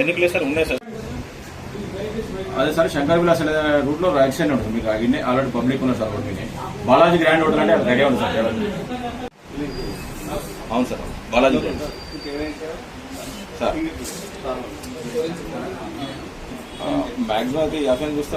ఎందుకు లేదు సార్? ఉన్నాయి సార్. అదే సార్ శంకర్ విలాస్ రూట్లో రైట్ సైడ్ ఉంటుంది. మీకు అగిన్నే ఆల్రెడీ పబ్లిక్ ఉన్నారు సార్ ఒకటి బాలాజీ గ్రాండ్ హోటల్ అంటే రెడీ అవును సార్ అవును sir. Balaji grand. Sir. Maximum అయితే అఫెన్ చూస్తే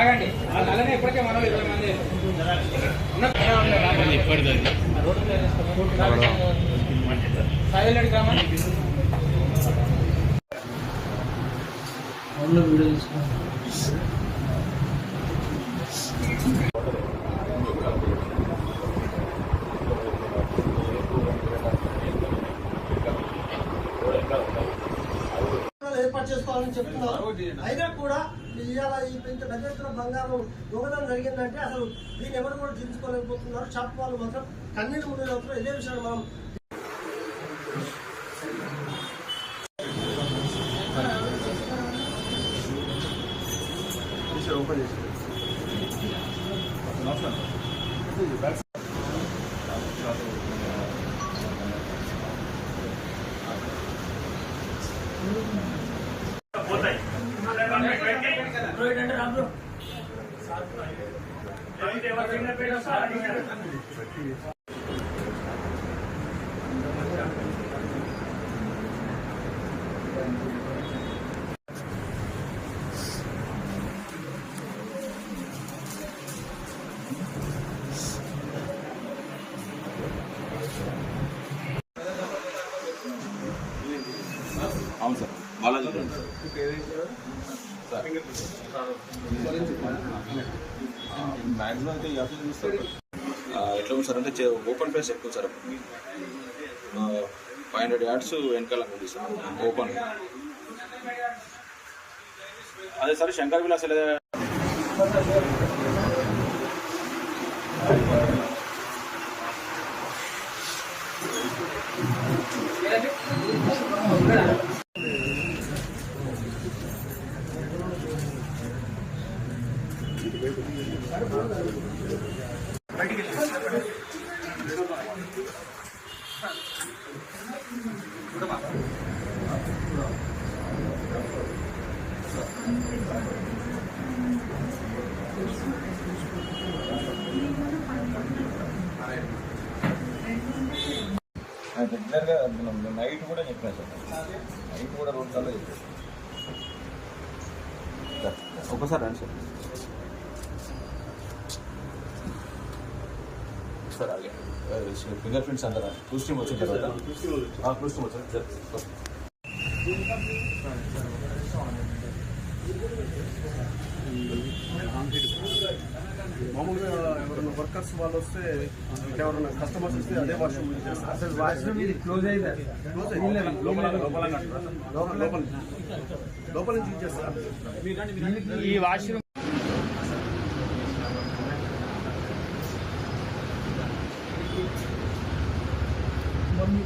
ఆగండి. అలానే ఇప్పటికే మనం ఇరవై మంది. సాయిరెడ్డి గ్రామం ఏర్పాటు చేసుకోవాలని చెప్తున్నారు అయినా కూడా ఇవాళ ఈ ఇంత పెద్ద ఎత్తున బంగారం దొంగతనం జరిగిందంటే అసలు దీన్ని ఎవరు కూడా తీర్చుకోలేకపోతున్నారు షాప్ వాళ్ళు మాత్రం కన్నీటి ముందు అవుతున్నారు ఇదే విషయాన్ని మనం అవును sir. Balaji ground sir? Maximum అయితే యాభై చూస్తారు. ఎట్లా ఉంది సార్? అంటే ఓపెన్ ప్లేస్ ఎక్కువ సార్ ఫైవ్ హండ్రెడ్ యాడ్స్ వెనకాల ఉంది సార్. ఓపెన్ అదే సార్ శంకర్ విలాస్ లేదా రెగ్యులర్గా నైట్ కూడా చెప్పాను సార్. నైట్ కూడా రెండు సార్లు చెప్పాను సార్ ఒకసారి రండి సార్. సార్ అలాగే ఫింగర్ ప్రింట్స్ అంటారా క్రూస్ టీమ్ వచ్చిన తర్వాత. క్రూస్ టీమ్ వచ్చింది సార్ మామూలుగా ఎవరైనా వర్కర్స్ వాళ్ళు వస్తే ఎవరైనా కస్టమర్స్ వస్తే అదే వాష్రూమ్ యూజ్ చేస్తారు అసలు వాష్రూమ్ ఇది క్లోజ్ అయిందా క్లోజ్ అయింది లోపల లోపల లోపల లోపల లోపల నుంచి యూజ్ చేస్తారు ఈ వాష్రూమ్ మమ్మీ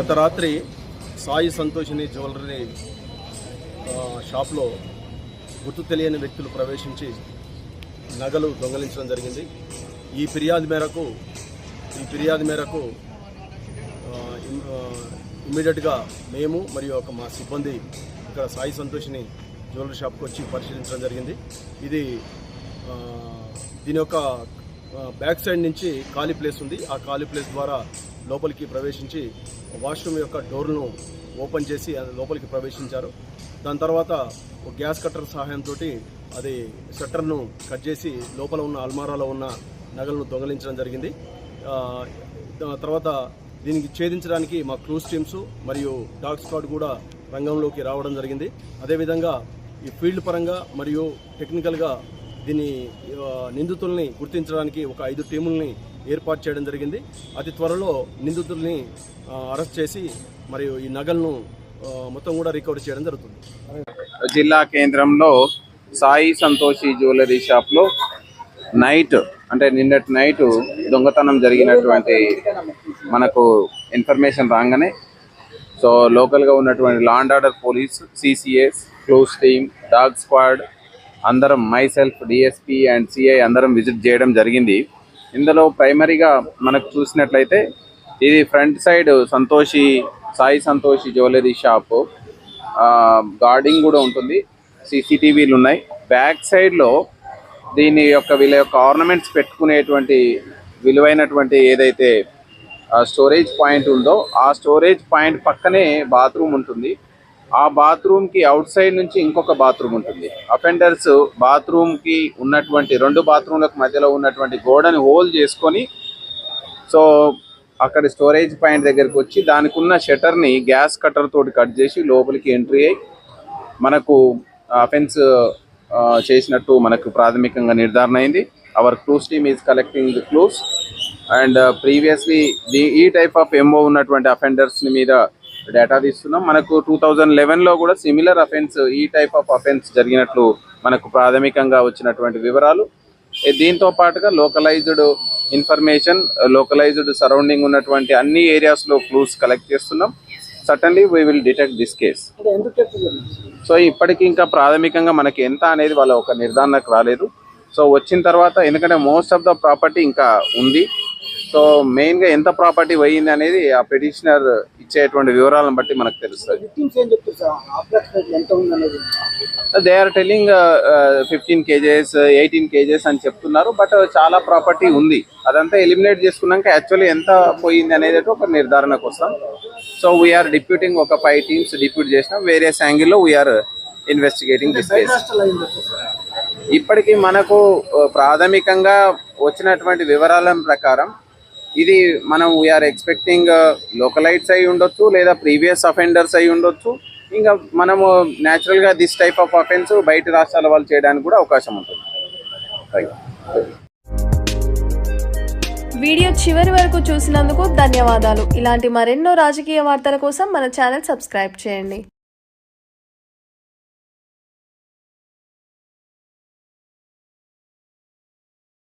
గత రాత్రి సాయి సంతోషిని జ్యువెలరీ షాప్లో గుర్తు తెలియని వ్యక్తులు ప్రవేశించి నగలు దొంగలించడం జరిగింది. ఈ ఫిర్యాదు మేరకు ఈ ఫిర్యాదు మేరకు ఇమ్మీడియట్గా మేము మరియు ఒక మా సిబ్బంది ఇక్కడ సాయి సంతోషిని జ్యువెలరీ షాప్కి వచ్చి పరిశీలించడం జరిగింది. ఇది దీని యొక్క బ్యాక్ సైడ్ నుంచి ఖాళీ ప్లేస్ ఉంది. ఆ ఖాళీ ప్లేస్ ద్వారా లోపలికి ప్రవేశించి వాష్రూమ్ యొక్క డోర్ను ఓపెన్ చేసి అది లోపలికి ప్రవేశించారు. దాని తర్వాత ఒక గ్యాస్ కట్టర్ సహాయంతో అది షట్టర్ను కట్ చేసి లోపల ఉన్న అల్మారాలో ఉన్న నగలను దొంగలించడం జరిగింది. తర్వాత దీనికి ఛేదించడానికి మా క్రూజ్ టీమ్స్ మరియు డాగ్ స్క్వాడ్ కూడా రంగంలోకి రావడం జరిగింది. అదేవిధంగా ఈ ఫీల్డ్ పరంగా మరియు టెక్నికల్గా దీని నిందితుల్ని గుర్తించడానికి ఒక ఐదు టీముల్ని ఏర్పాటు చేయడం జరిగింది. అతి త్వరలో నిందితుల్ని అరెస్ట్ చేసి మరియు ఈ నగలను మొత్తం కూడా రికవర్ చేయడం జరుగుతుంది. జిల్లా కేంద్రంలో సాయి సంతోషి జ్యువెలరీ షాప్లో నైట్ అంటే నిన్నటి నైట్ దొంగతనం జరిగినటువంటి మనకు ఇన్ఫర్మేషన్ రాగానే సో లోకల్గా ఉన్నటువంటి law and order police CCS clues team dog squad అందరం మై సెల్ఫ్ అండ్ సిఐ అందరం విజిట్ చేయడం జరిగింది. ఇందులో ప్రైమరీగా మనకు చూసినట్లయితే ఇది front side Santoshi Sai Santoshi jewellery shop guarding కూడా ఉంటుంది. సీసీటీవీలు ఉన్నాయి. బ్యాక్ సైడ్లో దీని యొక్క వీళ్ళ యొక్క ఆర్నమెంట్స్ పెట్టుకునేటువంటి విలువైనటువంటి ఏదైతే స్టోరేజ్ పాయింట్ ఉందో ఆ స్టోరేజ్ పాయింట్ పక్కనే బాత్రూమ్ ఉంటుంది. ఆ బాత్రూమ్కి అవుట్ సైడ్ నుంచి ఇంకొక బాత్రూమ్ ఉంటుంది. అఫెండర్స్ బాత్రూమ్కి ఉన్నటువంటి రెండు బాత్రూమ్లకు మధ్యలో ఉన్నటువంటి గోడని హోల్ చేసుకొని సో అక్కడ స్టోరేజ్ పాయింట్ దగ్గరికి వచ్చి దానికి ఉన్న షట్టర్ని గ్యాస్ కట్టర్ తోటి కట్ చేసి లోపలికి ఎంట్రీ అయ్యి మనకు అఫెన్స్ చేసినట్టు మనకు ప్రాథమికంగా నిర్ధారణ అయింది. Our clues team is collecting the clues and previously ఈ టైప్ ఆఫ్ ఎంఓ ఉన్నటువంటి అఫెండర్స్ని మీద డేటా తీస్తున్నాం. మనకు టూ థౌజండ్ లెవెన్లో కూడా సిమిలర్ అఫెన్స్ ఈ టైప్ ఆఫ్ అఫెన్స్ జరిగినట్లు మనకు ప్రాథమికంగా వచ్చినటువంటి వివరాలు. దీంతో పాటుగా లోకలైజ్డ్ ఇన్ఫర్మేషన్ లోకలైజ్డ్ సరౌండింగ్ ఉన్నటువంటి అన్ని ఏరియాస్లో క్లూస్ కలెక్ట్ చేస్తున్నాం. Certainly we will detect this case so ఇప్పటికి ఇంకా ప్రాథమికంగా మనకి ఎంత అనేది వాళ్ళ ఒక నిర్ధారణకు రాలేదు. సో వచ్చిన తర్వాత ఎందుకంటే మోస్ట్ ఆఫ్ ద ప్రాపర్టీ ఇంకా ఉంది. సో మెయిన్గా ఎంత ప్రాపర్టీ పోయింది అనేది ఆ పిటిషనర్ ఇచ్చేటువంటి వివరాలను బట్టి మనకు తెలుస్తుంది. They are telling fifteen kgs eighteen kgs అని చెప్తున్నారు బట్ చాలా ప్రాపర్టీ ఉంది. అదంతా ఎలిమినేట్ చేసుకున్నాక యాక్చువల్లీ ఎంత పోయింది అనేది ఒక నిర్ధారణకు వస్తాం సో వీఆర్ డిప్యూటింగ్ ఒక ఫైవ్ టీమ్స్ డిప్యూట్ చేసినాం. వేరియస్ యాంగిల్లో వీఆర్ ఇన్వెస్టిగేటింగ్ దిస్ కేస్ ఇప్పటికీ మనకు ఆ, ప్రాథమికంగా వచ్చినటువంటి వివరాల ప్రకారం ఇది మనం వీఆర్ ఎక్స్పెక్టింగ్ లోకలైట్స్ అయి ఉండొచ్చు లేదా ప్రీవియస్ అఫెండర్స్ అయి ఉండొచ్చు. ఇంకా మనము న్యాచురల్గా దిస్ టైప్ ఆఫ్ అఫెన్స్ బయట రాష్ట్రాల వాళ్ళు చేయడానికి కూడా అవకాశం ఉంటుంది. వీడియో చివరి వరకు చూసినందుకు ధన్యవాదాలు. ఇలాంటి మరెన్నో రాజకీయ వార్తల కోసం మన ఛానల్ సబ్స్క్రైబ్ చేయండి.